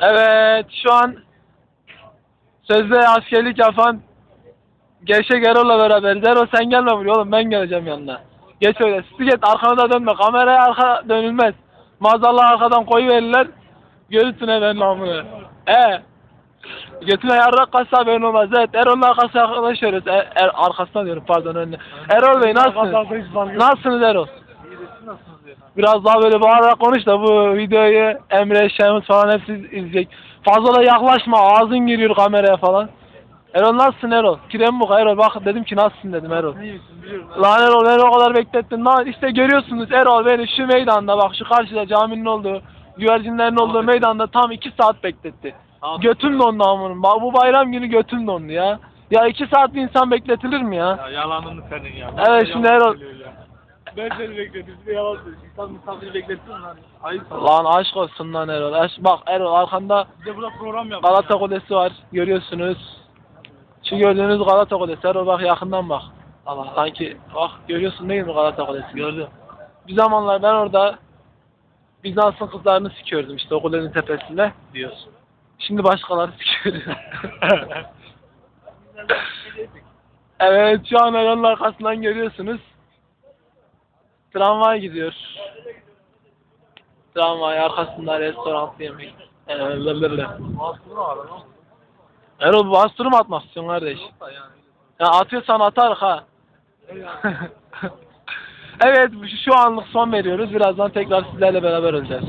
Evet şu an sözde askerlik yapan Gevşek Erol'la beraberiz. Erol sen gelme buraya oğlum ben geleceğim yanına. Geç öyle. Sizi geç arkana da dönme. Kameraya arka dönülmez. Maazallah arkadan koyuverirler. Görürsün hemen namını. He. Götüne yarrak kalsa haberin olmaz. Evet Erol'la arkasına yaklaşıyoruz. Er, er, arkasına diyorum pardon önüne. Erol Bey nasılsınız? Nasılsınız Erol? Biraz daha böyle bağırarak konuş da bu videoyu Emre, Şemus falan hepsi izleyecek. Fazla da yaklaşma ağzın giriyor kameraya falan. Erol nasılsın Erol? Kirem bu Erol bak dedim ki nasılsın dedim Erol. Lan Erol beni o kadar beklettin. Lan işte görüyorsunuz Erol beni şu meydanda bak şu karşıda caminin olduğu güvercinlerin olduğu meydanda tam iki saat bekletti. Götüm dondu amının. Bak bu bayram günü götüm dondu ya. Ya iki saat bir insan bekletilir mi ya? Ya yalanını senin ya. Evet, şimdi Erol- Ben seni bekledim. Bir de yalan söylüyorsun. İnsan misafiri bekletsin lan. Ayıp. Lan aşk olsun lan Erol. Aşk, bak Erol arkanda Bir de burada program yap. Galata Kulesi var. Görüyorsunuz. Şu gördüğünüz Galata Kulesi. Erol bak yakından bak. Allah sanki bak görüyorsun değil mi Galata Kulesi? Gördüm. Bir zamanlar ben orada Bizans'ın kızlarını sikiyordum işte o kulenin tepesinde. diyorsun. Şimdi başkaları sikiyor. evet şu an Erol'un arkasından görüyorsunuz. Tramvay gidiyor. Tramvay arkasında restoran yemek. Ee, lan. Erol bu bastırı mı atmak istiyorsun kardeş? Ya atıyorsan atar ha. evet şu anlık son veriyoruz. Birazdan tekrar sizlerle beraber olacağız.